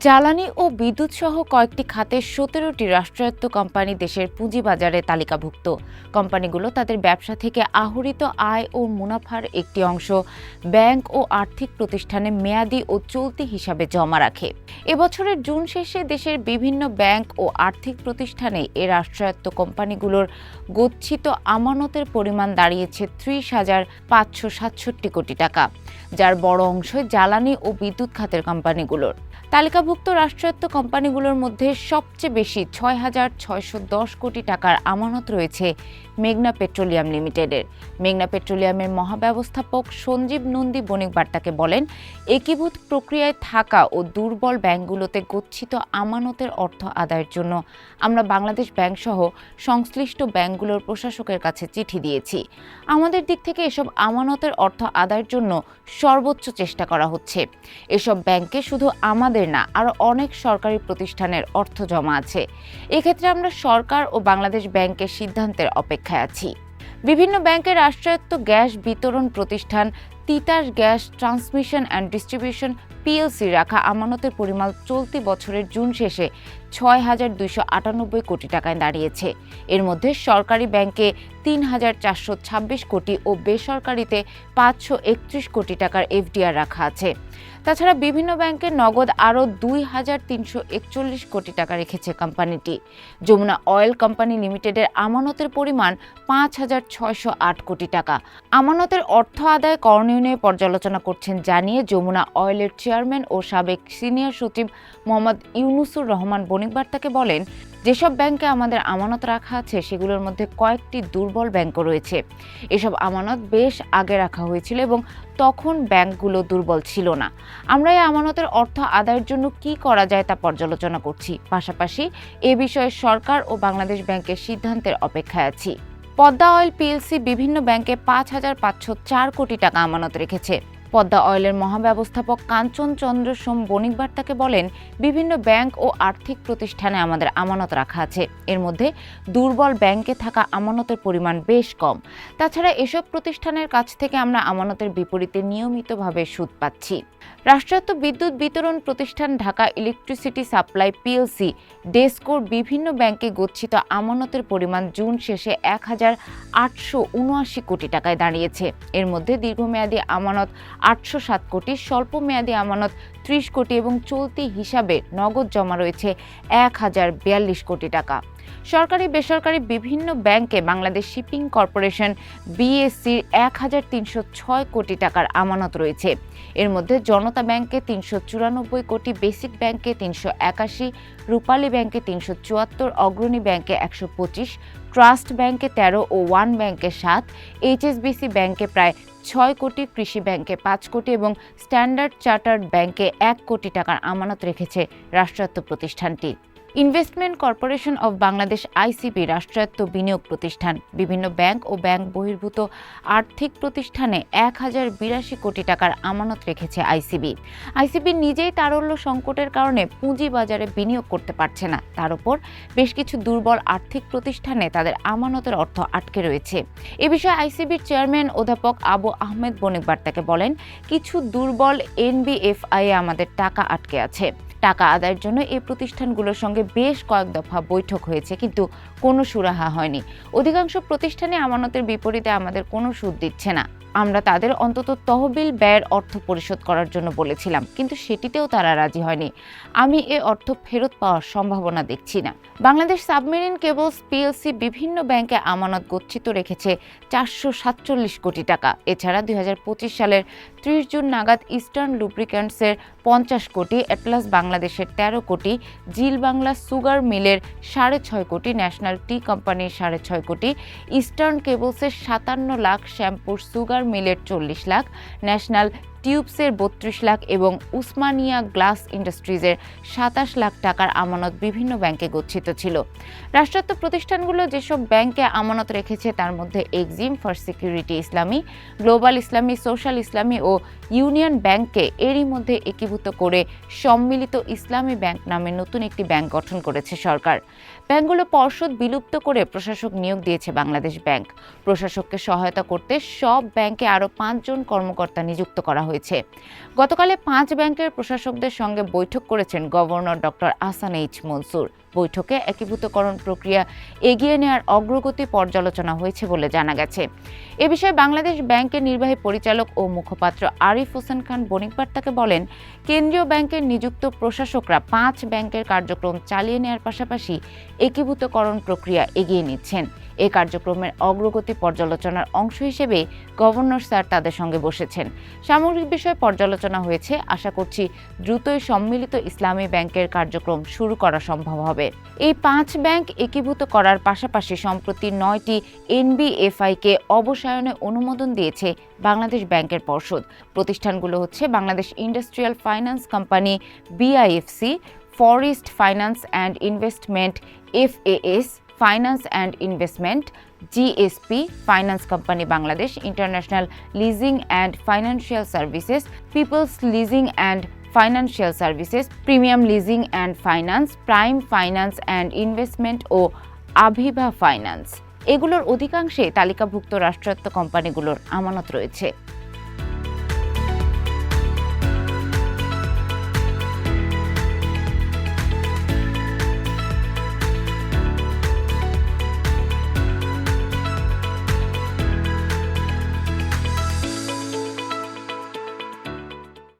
জ্বালানি ও বিদ্যুৎ সহ কয়েকটি খাতে সতেরোটি রাষ্ট্রায়ত্ত কোম্পানি দেশের পুঁজিবাজারে তালিকাভুক্ত। কোম্পানিগুলো তাদের ব্যবসা থেকে আহরিত আয় ও মুনাফার একটি অংশ ব্যাংক ও আর্থিক প্রতিষ্ঠানে মেয়াদি ও চলতি হিসাবে জমা রাখে। এবছরের জুন শেষে দেশের বিভিন্ন ব্যাংক ও আর্থিক প্রতিষ্ঠানে এ রাষ্ট্রায়ত্ত কোম্পানিগুলোর গচ্ছিত আমানতের পরিমাণ দাঁড়িয়েছে ত্রিশ হাজার পাঁচশো সাতষট্টি কোটি টাকা, যার বড় অংশই জ্বালানি ও বিদ্যুৎ খাতের কোম্পানিগুলোর। তালিকাভুক্ত রাষ্ট্রায়ত্ত কোম্পানিগুলোর মধ্যে সবচেয়ে বেশি ছয় হাজার ছয়শো দশ কোটি টাকার আমানত রয়েছে মেঘনা পেট্রোলিয়াম লিমিটেডের। মেঘনা পেট্রোলিয়ামের মহাব্যবস্থাপক সঞ্জীব নন্দী বণিক বার্তাকে বলেন, একীভূত প্রক্রিয়ায় থাকা ও দুর্বল ব্যাংকগুলোতে গচ্ছিত আমানতের অর্থ আদায়ের জন্য আমরা বাংলাদেশ ব্যাংক সহ সংশ্লিষ্ট ব্যাংকগুলোর প্রশাসকের কাছে চিঠি দিয়েছি। আমাদের দিক থেকে এসব আমানতের অর্থ আদায়ের জন্য সর্বোচ্চ চেষ্টা করা হচ্ছে। এসব ব্যাংকে শুধু আমাদের না আরও অনেক সরকারি প্রতিষ্ঠানের অর্থ জমা আছে। এক্ষেত্রে আমরা সরকার ও বাংলাদেশ ব্যাংকের সিদ্ধান্তের অপেক্ষায় আছি। বিভিন্ন ব্যাংকের রাষ্ট্রায়ত্ত গ্যাস বিতরণ প্রতিষ্ঠান Titas gas transmission and distribution PLC রাখা আমানতের পরিমাণ চলতি বছরের জুন শেষে ছয় হাজার দুইশো আটানব্বই কোটি টাকায় দাঁড়িয়েছে। এর মধ্যে সরকারি ব্যাংকে তিন হাজার চারশো ছাব্বিশ কোটি ও বেসরকারিতে পাঁচশো একত্রিশ কোটি টাকার এফডিআর রাখা আছে। তাছাড়া বিভিন্ন ব্যাংকের নগদ আরও দুই হাজার তিনশো একচল্লিশ কোটি টাকা রেখেছে কোম্পানিটি। যমুনা অয়েল কোম্পানি লিমিটেডের আমানতের পরিমাণ পাঁচ হাজার ছয়শো আট কোটি টাকা। আমানতের অর্থ আদায় করণীয় নিয়ে পর্যালোচনা করছেন জানিয়ে যমুনা অয়েলের চেয়ারম্যান ও সাবেক সিনিয়র সচিব মোহাম্মদ ইউনুসুর রহমান বণিক বার্তাকে বলেন, যেসব ব্যাংকে আমাদের আমানত রাখা আছে, সেগুলোর মধ্যে কয়েকটি দুর্বল ব্যাংকও রয়েছে। এসব আমানত বেশ আগে রাখা হয়েছিল এবং তখন ব্যাংকগুলো দুর্বল ছিল না। আমরা এই আমানতের অর্থ আদায়ের জন্য কি করা যায় তা পর্যালোচনা করছি। পাশাপাশি এ বিষয়ে সরকার ও বাংলাদেশ ব্যাংকের সিদ্ধান্তের অপেক্ষায় আছি। পদ্মা অয়েল পিএলসি বিভিন্ন ব্যাংকে পাঁচ হাজার পাঁচশো চার কোটি টাকা আমানত রেখেছে। পদ্মা অয়েলের মহাব্যবস্থাপক কাঞ্চন চন্দ্র সোম বণিক বার্তাকে বলেন, বিভিন্ন ব্যাংক ও আর্থিক প্রতিষ্ঠানে আমাদের আমানত রাখা আছে। এর মধ্যে দুর্বল ব্যাংকে থাকা আমানতের পরিমাণ বেশ কম। তাছাড়া এসব প্রতিষ্ঠানের কাছ থেকে আমরা আমানতের বিপরীতে নিয়মিতভাবে সুদ পাচ্ছি। রাষ্ট্রায়ত্ত বিদ্যুৎ বিতরণ প্রতিষ্ঠান ঢাকা ইলেকট্রিসিটি সাপ্লাই পিএলসি, ডেস্কোর বিভিন্ন ব্যাংকে গচ্ছিত আমানতের পরিমাণ জুন শেষে এক হাজার আটশো উনআশি কোটি টাকায় দাঁড়িয়েছে। এর মধ্যে দীর্ঘমেয়াদী আমানত আটশো সাত কোটি স্বল্প মেয়াদী আমানত ত্রিশ কোটি এবং চলতি হিসাবে নগদ জমা রয়েছে এক হাজার বিয়াল্লিশ কোটি টাকা। সরকারি, বেসরকারি বিভিন্ন ব্যাংকে বাংলাদেশ শিপিং কর্পোরেশন বিএসসির এক হাজার তিনশো ছয় কোটি টাকার আমানত রয়েছে। এর মধ্যে জনতা ব্যাংকে তিনশো চুরানব্বই কোটি, বেসিক ব্যাংকে তিনশো একাশি, রূপালী ব্যাংকে তিনশো চুয়াত্তর, অগ্রণী ব্যাংকে একশো পঁচিশ, ট্রাস্ট ব্যাংকে তেরো ও ওয়ান ব্যাংকে সাত, এইচএসবিসি ব্যাংকে প্রায় ছয় কোটি, কৃষি ব্যাংকে পাঁচ কোটি এবং স্ট্যান্ডার্ড চার্টার্ড ব্যাংকে এক কোটি টাকার আমানত রেখেছে রাষ্ট্রায়ত্ত প্রতিষ্ঠানটি। Investment corporation of Bangladesh ICB রাষ্ট্রায়ত্ত বিনিয়োগ প্রতিষ্ঠান। বিভিন্ন ব্যাংক ও ব্যাংক বহির্ভূত আর্থিক প্রতিষ্ঠানে এক হাজার বিরাশি কোটি টাকার আমানত রেখেছে আইসিবি আইসিবি নিজেই তারল্য সংকটের কারণে পুঁজি বাজারে বিনিয়োগ করতে পারছে না। তার উপর বেশ কিছু দুর্বল আর্থিক প্রতিষ্ঠানে তাদের আমানতের অর্থ আটকে রয়েছে। এ বিষয়ে আইসিবির চেয়ারম্যান অধ্যাপক আবু আহমেদ বণিক বার্তাকে বলেন, কিছু দুর্বল এনবিএফআই আমাদের টাকা আটকে আছে। টাকা আদায়ের জন্য এই প্রতিষ্ঠানগুলোর সঙ্গে বেশ কয়েক দফা বৈঠক হয়েছে। কিন্তু কোনো সুরাহা হয়নি। অধিকাংশ প্রতিষ্ঠানে আমানতের বিপরীতে আমাদের কোনো সুদ দিচ্ছে না। আমরা তাদের অন্তত তহবিল ব্যয়ের অর্থ পরিশোধ করার জন্য বলেছিলাম, কিন্তু সেটিতেও তারা রাজি হয়নি। আমি এ অর্থ ফেরত পাওয়ার সম্ভাবনা দেখছি না। বাংলাদেশ সাবমেরিন কেবলস পিএলসি বিভিন্ন ব্যাংকে আমানত গচ্ছিত রেখেছে চারশো সাতচল্লিশ কোটি টাকা। এছাড়া দুই হাজার পঁচিশ সালের ত্রিশ জুন নাগাদ ইস্টার্ন লুব্রিক্যান্টসের পঞ্চাশ কোটি, অ্যাটলাস বাংলাদেশের তেরো কোটি, জিল বাংলা সুগার মিলের সাড়ে ছয় কোটি ন্যাশনাল টি কোম্পানির সাড়ে ছয় কোটি, ইস্টার্ন কেবলসের সাতান্ন লাখ শ্যাম্পুর সুগার মিলের চল্লিশ লাখ, ন্যাশনাল টিউবসের বত্রিশ লাখ এবং উসমানিয়া গ্লাস ইন্ডাস্ট্রিজের সাতাশ লাখ টাকার আমানত বিভিন্ন ব্যাংকে গচ্ছিত ছিল। রাষ্ট্রায়ত্ত প্রতিষ্ঠানগুলো যেসব ব্যাংকে আমানত রেখেছে, তার মধ্যে Exim for security Islami, global Islami, social Islami O union ব্যাংককে এরই মধ্যে একীভূত করে সম্মিলিত ইসলামী ব্যাংক নামে নতুন একটি ব্যাংক গঠন করেছে সরকার। ব্যাংকগুলো পর্ষদ বিলুপ্ত করে প্রশাসক নিয়োগ দিয়েছে বাংলাদেশ ব্যাংক। প্রশাসককে সহায়তা করতে সব ব্যাংকে আরও পাঁচজন কর্মকর্তা নিযুক্ত করা হয়েছে। হয়েছে। গতকালে পাঁচ ব্যাংকের প্রশাসকদের সঙ্গে বৈঠক করেছেন governor doctor Ahsan H Mansur. বৈঠকে একীভূতকরণ প্রক্রিয়া এগিয়ে নেওয়ার অগ্রগতি পর্যালোচনা হয়েছে বলে জানা গেছে। এ বিষয়ে বাংলাদেশ ব্যাংকের নির্বাহী পরিচালক ও মুখপাত্র আরিফ হোসেন খান বণিকবার্তাকে বলেন, কেন্দ্রীয় ব্যাংকের নিযুক্ত প্রশাসকরা পাঁচ ব্যাংকের কার্যক্রম চালিয়ে নেওয়ার পাশাপাশি একীভূতকরণ প্রক্রিয়া এগিয়ে নিচ্ছেন। এই কার্যক্রমের অগ্রগতি পর্যালোচনার অংশ হিসেবে গভর্নর স্যার তাদের সঙ্গে বসেছেন। সামগ্রিক বিষয়ে পর্যালোচনা হয়েছে। আশা করছি দ্রুতই সম্মিলিত ইসলামী ব্যাংকের কার্যক্রম শুরু করা সম্ভব হবে। এই পাঁচ ব্যাংক একীভূত করার পাশাপাশি সম্প্রতি নয়টি এনবিএফআইকে অবসায়নে অনুমোদন দিয়েছে বাংলাদেশ ব্যাংকের পর্ষদ। প্রতিষ্ঠানগুলো হচ্ছে Bangladesh industrial finance company, BIFC, forest finance and investment, FAS, finance and investment, GSP, finance company Bangladesh, international leasing and financial services, people's leasing and financial services premium leasing and finance prime finance and investment O Aviva finance এগুলোর অধিকাংশে তালিকাভুক্ত রাষ্ট্রায়ত্ত কোম্পানিগুলোর আমানত রয়েছে।